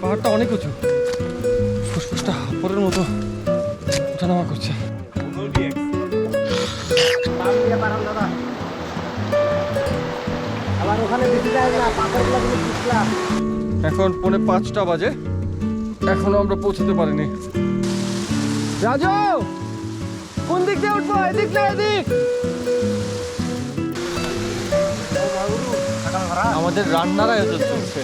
পাহাড়টা অনেক উঁচু। ফুসফুসটা হাপরের মতো ওঠানামা করছে। এখন পৌনে পাঁচটা বাজে। এখনও আমরা পৌঁছতে পারিনি। রাজু! কোন দিক দিয়ে উঠবো? এদিক না এদিক! আমাদের রান্নার আয়োজন চলছে।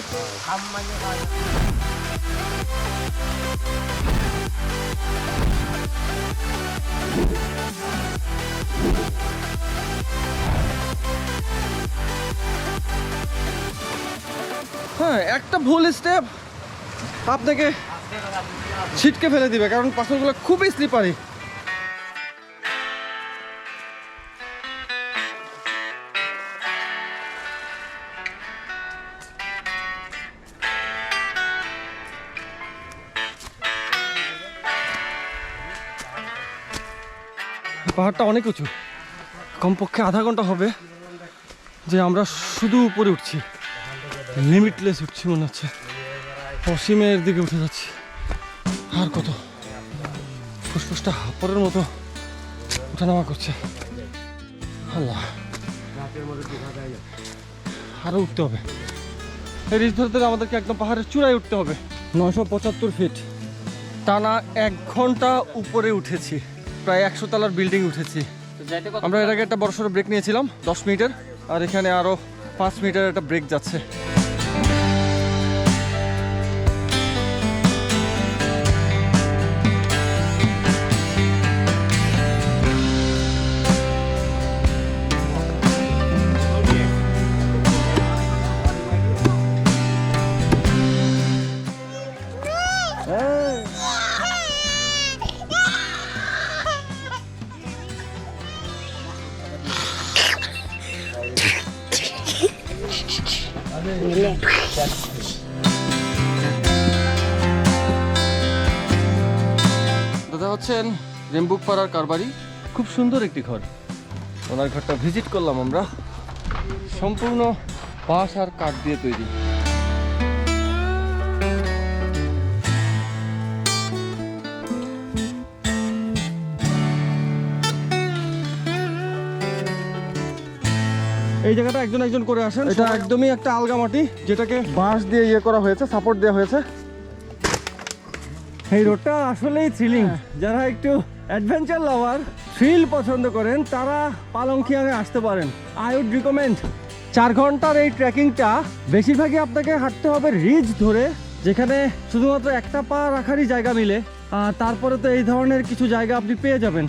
হ্যাঁ একটা ভুল স্টেপ আপনাকে ছিটকে ফেলে দিবে, কারণ পাথরগুলো খুবই স্লিপারি পাহাড়টা অনেক উঁচু। কমপক্ষে আধা ঘণ্টা হবে যে আমরা শুধু উপরে উঠছি। লিমিটলেস উঠছি মনে হচ্ছে। অসীমের দিকে উঠে যাচ্ছি। আর কত? ফুসফুসটা হাপরের মতো ওঠানামা করছে। আল্লাহ। আরও উঠতে হবে। এই রিচ ধরতে গেলে আমাদেরকে একদম পাহাড়ের চূড়ায় উঠতে হবে। নশো পঁচাত্তর ফিট টানা এক ঘণ্টা উপরে উঠেছি। প্রায় একশো তলার বিল্ডিং উঠেছি। আমরা এর আগে একটা বড়সড় ব্রেক নিয়েছিলাম দশ মিনিটের আর এখানে আরও পাঁচ মিটার একটা ব্রেক যাচ্ছে। রেম্বুক পাড়ার কারবারি। খুব সুন্দর একটি ঘর। ওনার ঘরটা ভিজিট করলাম আমরা। সম্পূর্ণ বাঁশ আর কাঠ দিয়ে তৈরি। এই জায়গাটা একজন একজন করে আসেন। এটা একদমই একটা আলগা মাটি যেটাকে বাঁশ দিয়ে ইয়ে করা হয়েছে সাপোর্ট দেওয়া হয়েছে। এই রোডটা আসলেই থ্রিলিং যারা একটু অ্যাডভেঞ্চার লাভার থ্রিল পছন্দ করেন, তারা পালংখিয়াংয়ে আসতে পারেন। আই উড রিকমেন্ড চার ঘণ্টার এই ট্রেকিংটা। বেশিরভাগই আপনাকে হাঁটতে হবে রিজ ধরে, যেখানে শুধুমাত্র একটা পা রাখারই জায়গা মিলে তারপরে তো এই ধরনের কিছু জায়গা আপনি পেয়ে যাবেন।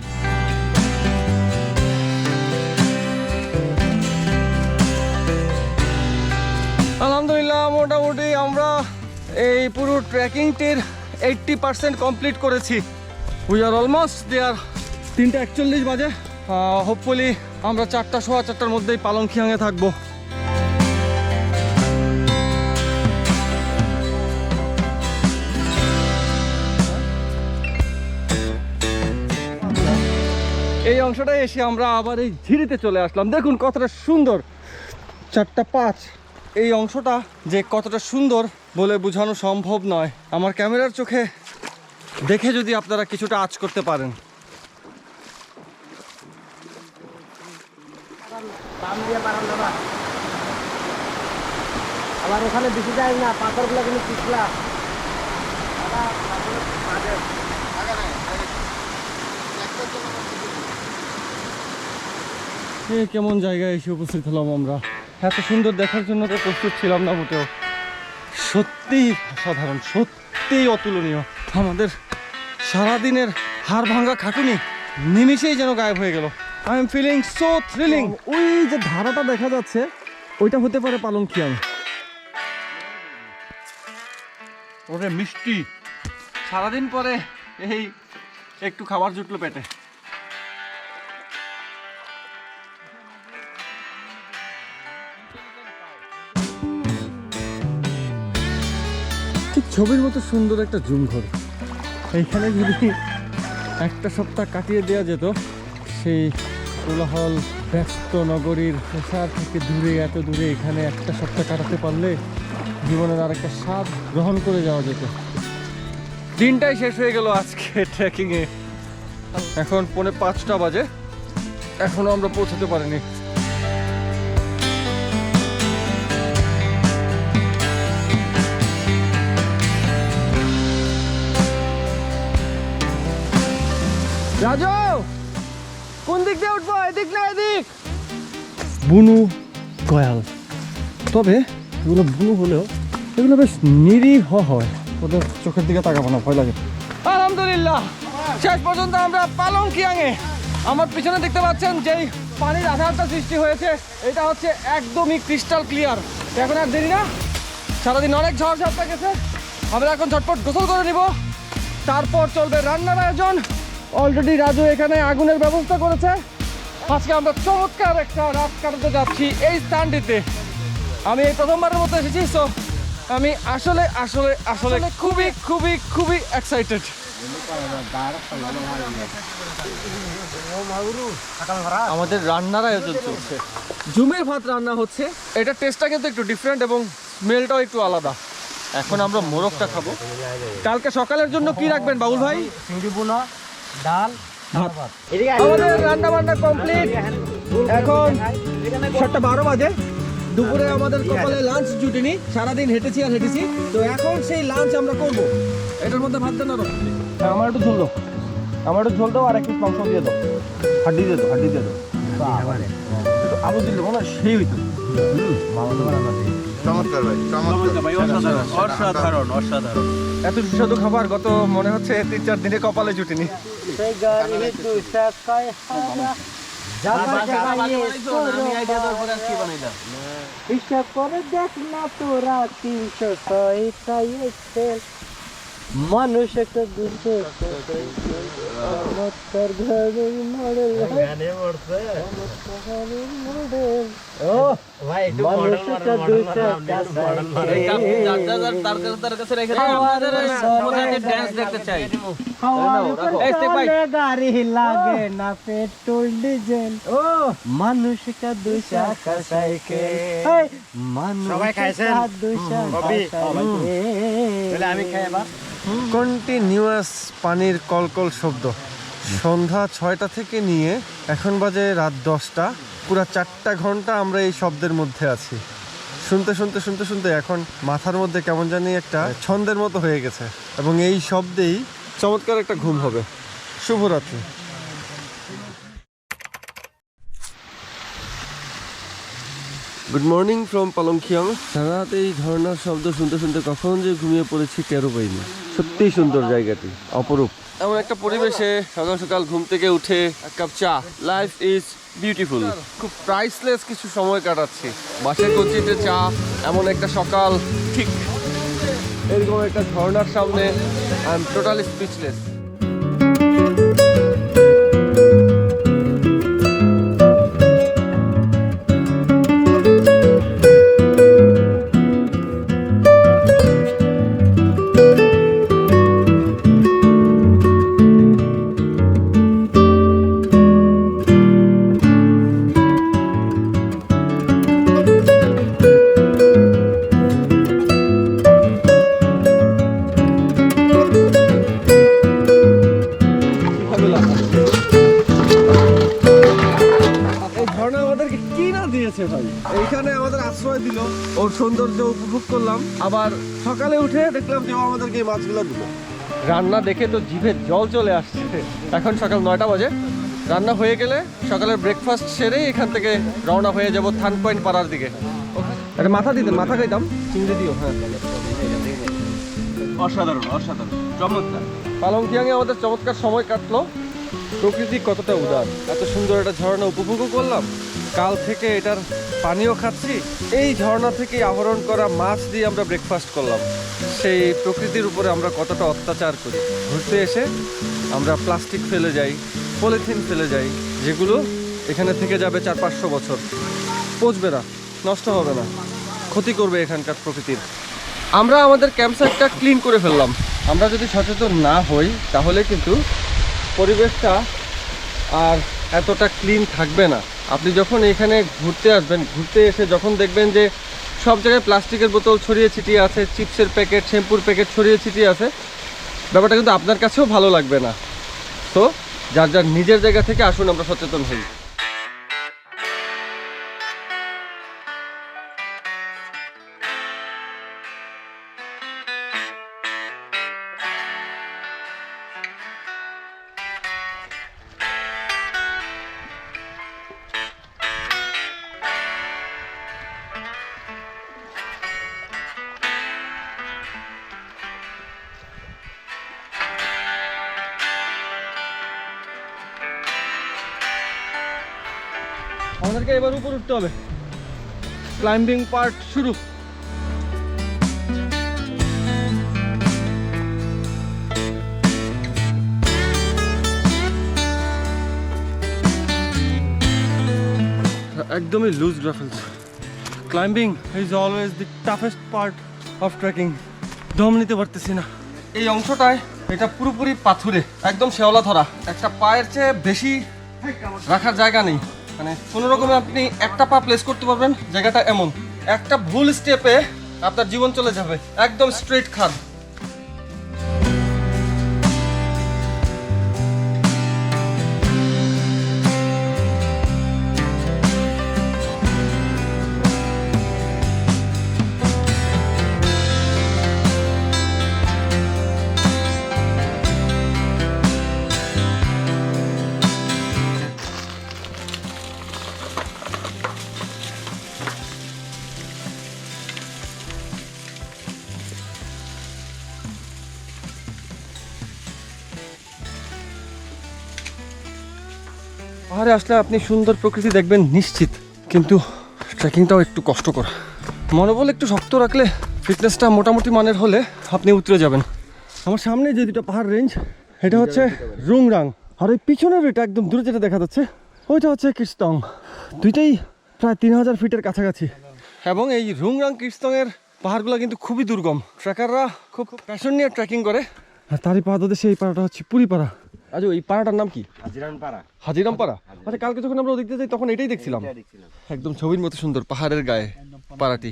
আলহামদুলিল্লাহ, মোটামুটি আমরা এই পুরো ট্রেকিংটির এইটটি পার্সেন্ট কমপ্লিট করেছি। উই আর অলমোস্ট দেয়ার তিনটা একচল্লিশ বাজে। হোপফুলি আমরা চারটা, সোয়া চারটার মধ্যেই পালংখিয়াংয়ে থাকব। এই অংশটায় এসে আমরা আবার এই ঝিরিতে চলে আসলাম। দেখুন কতটা সুন্দর। চারটা পাঁচ। এই অংশটা যে কতটা সুন্দর বলে বোঝানো সম্ভব নয়। আমার ক্যামেরার চোখে দেখে যদি আপনারা কিছুটা আঁচ করতে পারেন। আবার ওখানে বেশি যায় না পাথরগুলো কিন্তু পিছলা। কেমন জায়গায় এসে উপস্থিত হলাম আমরা। এত সুন্দর দেখার জন্য তো প্রস্তুত ছিলাম না মোটেও। সত্যিই সাধারণ সত্যিই অতুলনীয়। আমাদের সারাদিনের হাড় ভাঙা খাটুনি নিমিষেই যেন গায়েব হয়ে গেল। I am feeling so thrilling ওই যে ধারাটা দেখা যাচ্ছে ওইটা হতে পারে পালংখিয়াং। ওরে মিষ্টি সারাদিন পরে এই একটু খাবার জুটলো পেটে। ঠিক ছবির মতো সুন্দর একটা জুম ঘর। এইখানে যদি একটা সপ্তাহ কাটিয়ে দেওয়া যেত, সেই কোলাহল ব্যস্ত নগরীর প্রসার থেকে দূরে, এত দূরে এখানে একটা সপ্তাহ কাটাতে পারলে জীবনের আরেকটা স্বাদ গ্রহণ করে যাওয়া যেত। দিনটাই শেষ হয়ে গেল আজকে ট্রেকিংয়ে এখন পৌনে পাঁচটা বাজে। এখনও আমরা পৌঁছাতে পারিনি। রাজু কোন দিক দিয়ে উঠবো? এদিক না এদিক? বুনু গয়াল তবে এগুলো বুনু হলেও এগুলো বেশ নিরীহ হয়। ওদের চোখের দিকে তাকাবো না ভয় লাগে। আলহামদুলিল্লাহ। শেষ পর্যন্ত আমরা পালং কিয়াঙে আমার পিছনে দেখতে পাচ্ছেন যেই পানির আধারটা সৃষ্টি হয়েছে এটা হচ্ছে একদমই ক্রিস্টাল ক্লিয়ার এখন আর দেরি না। সারাদিন অনেক ঝড় ঝাপটা গেছে। আমরা এখন ঝটপট গোসল করে নিব। তারপর চলবে রান্নার আয়োজন। অলরেডি রাজু এখানে আগুনের ব্যবস্থা করেছে। আজকে আমরা চমৎকার একটা রাত কাটাতে যাচ্ছি এই স্থানটিতে। আমি এই প্রথমবারের মতো এসেছি তো আমি আসলে আসলে আসলে খুবই খুবই খুবই এক্সাইটেড আমাদের রান্নার আয়োজন চলছে। জুমের ভাত রান্না হচ্ছে। এটা টেস্টটা কিন্তু একটু ডিফারেন্ট এবং স্মেলটাও একটু আলাদা। এখন আমরা মোরগটা খাব। কালকে সকালের জন্য কি রাখবেন বাবুল ভাই? চিংড়ি বোনা ডাল আমাদের রান্না বান্না কমপ্লিট। এখন সাতটা বারো বাজে। দুপুরে আমাদের কপালে লাঞ্চ জুটিনি সারাদিন হেঁটেছি আর হেঁটেছি। তো এখন সেই লাঞ্চ আমরা করব। এটার মধ্যে ভাত দেন আরও হ্যাঁ আমার একটু ঝোল দাও। আমার একটু ঝোল দাও আর একটু মাংস দিয়ে দাও। হাড্ডি দিয়ে দাও হাড্ডি দিয়ে দাও। আলু দিলে মনে সেই হইতো। চমৎকার ভাই চমৎকার। অসাধারণ অসাধারণ। এত সুস্বাদু খাবার গত মনে হচ্ছে তিন চার দিনে কপালে জুটিনি। হিসাব করে দেখ না তোরা তিনশো মানুষ একটা দুশো চমৎকার ঘরের মডেল মডেল ও ভাই মানুষ একটা দুশো গাড়ি লাগে না পেট্রোল কন্টিনিউয়াস পানির কলকল শব্দ। সন্ধ্যা ছয়টা থেকে নিয়ে এখন বাজে রাত দশটা। পুরো চারটা ঘণ্টা আমরা এই শব্দের মধ্যে আছি। শুনতে শুনতে শুনতে শুনতে এখন মাথার মধ্যে কেমন জানি একটা ছন্দের মতো হয়ে গেছে। এবং এই শব্দেই চমৎকার একটা ঘুম হবে। শুভরাত্রি। গুড মর্নিং ফ্রম পালংখিয়ং সারা রাত এই ঝর্ণার শব্দ শুনতে শুনতে কখন যে ঘুমিয়ে পড়েছি টেরও পাইনি। সত্যিই সুন্দর জায়গাটি অপরূপ। এমন একটা পরিবেশে সকাল সকাল ঘুম থেকে উঠে এক কাপ চা। লাইফ ইজ বিউটিফুল খুব প্রাইসলেস কিছু সময় কাটাচ্ছি। বাসের কচিতে চা এমন একটা সকাল। ঠিক এরকম একটা ঝর্ণার সামনে আই এম টোটালি স্পিচলেস এই আমাদেরকে কি না দিয়েছে ভাই? এইখানে আমাদের আশ্রয় দিল ওর সৌন্দর্য উপভোগ করলাম। আবার সকালে উঠে দেখলাম যে ও আমাদেরকে এই মাছগুলো দিল। রান্না দেখে তো জিভে জল চলে আসছে। এখন সকাল নয়টা বাজে। রান্না হয়ে গেলে সকালের ব্রেকফাস্ট সেরেই এখান থেকে রওনা হয়ে যাব থান পয়েন্ট পাড়ার দিকে। একটা মাথা দিতেন মাথা খাইতাম। চিংড়ি দিও হ্যাঁ। অসাধারণ অসাধারণ। চমৎকার। পালং কিয়াংয়ে আমাদের চমৎকার সময় কাটলো। প্রকৃতি কতটা উদার? এত সুন্দর একটা ঝর্ণা উপভোগও করলাম। কাল থেকে এটার পানিও খাচ্ছি। এই ঝর্ণা থেকে আহরণ করা মাছ দিয়ে আমরা ব্রেকফাস্ট করলাম। সেই প্রকৃতির উপরে আমরা কতটা অত্যাচার করি। ঘুরতে এসে আমরা প্লাস্টিক ফেলে যাই পলিথিন ফেলে যাই, যেগুলো এখানে থেকে যাবে চার পাঁচশো বছর। পচবে না, নষ্ট হবে না। ক্ষতি করবে এখানকার প্রকৃতির। আমরা আমাদের ক্যাম্পসাইটটা ক্লিন করে ফেললাম। আমরা যদি সচেতন না হই, তাহলে কিন্তু পরিবেশটা আর এতটা ক্লিন থাকবে না। আপনি যখন এখানে ঘুরতে আসবেন, ঘুরতে এসে যখন দেখবেন যে সব জায়গায় প্লাস্টিকের বোতল ছড়িয়ে ছিটিয়ে আছে, চিপসের প্যাকেট, শ্যাম্পুর প্যাকেট ছড়িয়ে ছিটিয়ে আছে, ব্যাপারটা কিন্তু আপনার কাছেও ভালো লাগবে না। তো যার যার নিজের জায়গা থেকে আসুন, আমরা সচেতন হই। আমাদেরকে এবার উপর উঠতে হবে। ক্লাইম্বিং পার্ট শুরু। একদমই loose gravels climbing is always the toughest part of trekking দম নিতে পারতেছি না। এই অংশটায় এটা পুরোপুরি পাথুরে, একদম শেওলা ধরা। একটা পায়ের চেয়ে বেশি রাখার জায়গা নেই। মানে কোনো রকমে আপনি একটা পা প্লেস করতে পারবেন, জায়গাটা এমন। একটা ভুল স্টেপে আপনার জীবন চলে যাবে, একদম স্ট্রেট খাদ পাহাড়ে আসলে আপনি সুন্দর প্রকৃতি দেখবেন নিশ্চিত, কিন্তু ট্রেকিংটাও একটু কষ্টকর। মনোবল একটু শক্ত রাখলে ফিটনেসটা মোটামুটি মানের হলে আপনি উতরে যাবেন। আমার সামনে যে দুটো পাহাড় রেঞ্জ এটা হচ্ছে রুংরাং। আর ওই পিছনের এটা একদম দূরে যেটা দেখা যাচ্ছে, ওইটা হচ্ছে কিস্তং দুইটাই প্রায় তিন হাজার ফিটের কাছাকাছি। এবং এই রুংরাং কিস্তংয়ের পাহাড়গুলো কিন্তু খুবই দুর্গম। ট্রেকাররা খুব প্যাশন নিয়ে ট্রেকিং করে। আর তারই পাদদেশে এই পাড়াটা হচ্ছে পুরীপাড়া। আজ এই পাড়াটার নাম কি? হাজিরান পাড়া। হাজিরাম পাড়া? আচ্ছা কালকে যখন আমরা ওদিক দিয়ে যাই তখন এটাই দেখছিলাম। একদম ছবির মতো সুন্দর পাহাড়ের গায়ে পাড়াটি।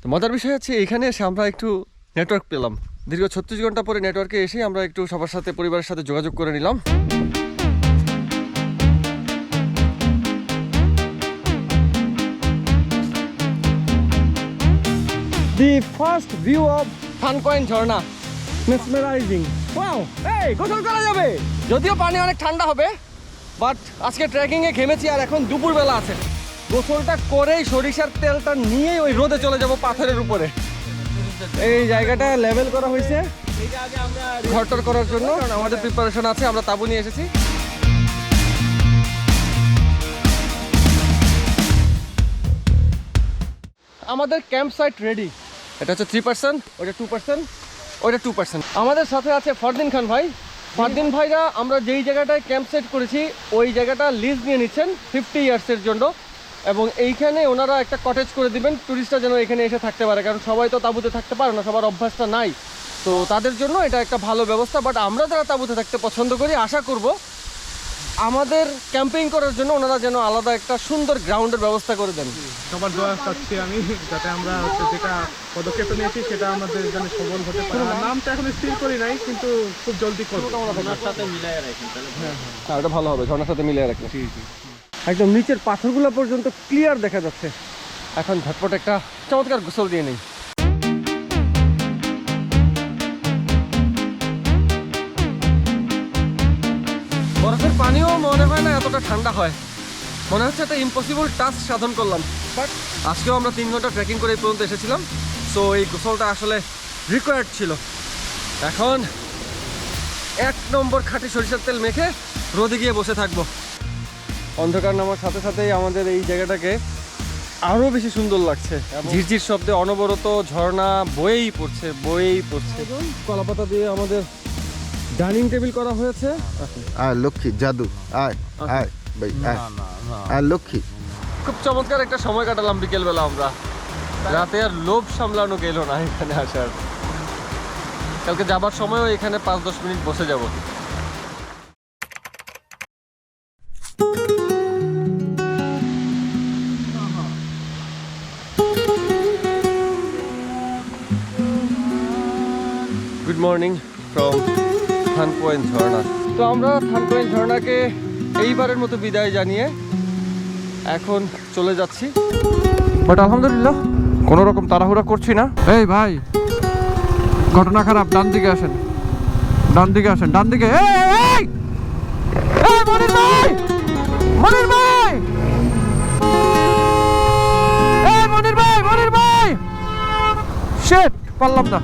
তো মজার বিষয় হচ্ছে এখানে এসে আমরা একটু নেটওয়ার্ক পেলাম। দীর্ঘ ছত্রিশ ঘণ্টা পরে নেটওয়ার্কে এসে আমরা একটু সবার সাথে পরিবারের সাথে যোগাযোগ করে নিলাম। দি ফার্স্ট ভিউ অফ ফানকয়েন ঝর্ণা। মেসমেরাইজিং এই গোসল করা যাবে। যদিও পানি অনেক ঠান্ডা হবে বাট আজকে ট্রেকিং এ ঘেমেছি আর এখন দুপুরবেলা আছে। গোসলটা করেই সরিষার তেলটা নিয়েই ওই রোদে চলে যাব পাথরের উপরে। এই জায়গাটা লেভেল করা হয়েছে। ঘরটর করার জন্য আমাদের প্রিপারেশন আছে, আমরা তাবু নিয়ে এসেছি। আমাদের ক্যাম্প সাইট রেডি এটা হচ্ছে থ্রি পার্সেন্ট ওইটা টু পার্সেন্ট ওইটা টু পার্সেন্ট আমাদের সাথে আছে ফরদিন খান ভাই। ফরদিন ভাইরা, আমরা যেই জায়গাটায় ক্যাম্প সেট করেছি, ওই জায়গাটা লিজ নিয়ে নিচ্ছেন ফিফটি ইয়ার্সের জন্য। এবং এইখানে ওনারা একটা কটেজ করে দিবেন টুরিস্টরা যেন এখানে এসে থাকতে পারে। কারণ সবাই তো তাঁবুতে থাকতে পারে না, সবার অভ্যাসটা নাই। তো তাদের জন্য এটা একটা ভালো ব্যবস্থা বাট আমরা যারা তাঁবুতে থাকতে পছন্দ করি, আশা করব আমাদের ক্যাম্পিং করার জন্য ওনারা যেন আলাদা একটা সুন্দর গ্রাউন্ডের ব্যবস্থা করে দেন। সবার দোয়া চাচ্ছি আমি যাতে আমরা হচ্ছে যেটা পদক্ষেপ নিয়েছি সেটা আমাদের জন্য সফল হতে পারে। নামটা এখন স্থির করি নাই কিন্তু খুব জলদি করব। হ্যাঁ ওটা ভালো হবে ঝর্ণার সাথে মিলিয়ে রাখলে। একদম নিচের পাথরগুলো পর্যন্ত ক্লিয়ার দেখা যাচ্ছে। এখন ঝটপট একটা চমৎকার গোসল দিয়ে নেই। বরফের পানিও মনে হয় না এতটা ঠান্ডা হয়। মনে হচ্ছে একটা ইম্পসিবল টাস্ক সাধন করলাম। বাট আজকেও আমরা তিন ঘণ্টা ট্রেকিং করে এই পর্যন্ত এসেছিলাম। সো এই গোসলটা আসলে রিকোয়ার্ড ছিল। এখন এক নম্বর খাঁটি সরিষার তেল মেখে রোদে গিয়ে বসে থাকব। অন্ধকার নামার সাথে সাথেই আমাদের এই জায়গাটাকে আরও বেশি সুন্দর লাগছে। ঝিরঝির শব্দে অনবরত ঝর্ণা বয়েই পড়ছে বয়েই পড়ছে। কলাপাতা দিয়ে আমাদের ডাইনিং টেবিল করা হয়েছে? আয় লক্ষ্মী জাদু আয় আচ্ছা। আয় ভাই আয়। লক্ষ্মী। খুব চমৎকার একটা সময় কাটালাম বিকেলবেলা আমরা। রাতে আর লোভ সামলানো গেল না এখানে আসার। কালকে যাবার সময়ও এখানে পাঁচ দশ মিনিট বসে যাব। গুড মর্নিং ফ্রম থানপয়েন্ট ঝর্ণা। তো আমরা থানপয়েন্ট ঝর্ণাকে এইবারের মতো বিদায় জানিয়ে এখন চলে যাচ্ছি। বাট আলহামদুলিল্লাহ কোনো রকম তাড়াহুড়া করছি না। এই ভাই ঘটনা খারাপ ডান দিকে আসেন। ডান দিকে আসেন ডান দিকে এই, এই, এই! এই, মনির ভাই! মনির ভাই! মনির ভাই মনির ভাই! শেট পারলাম না।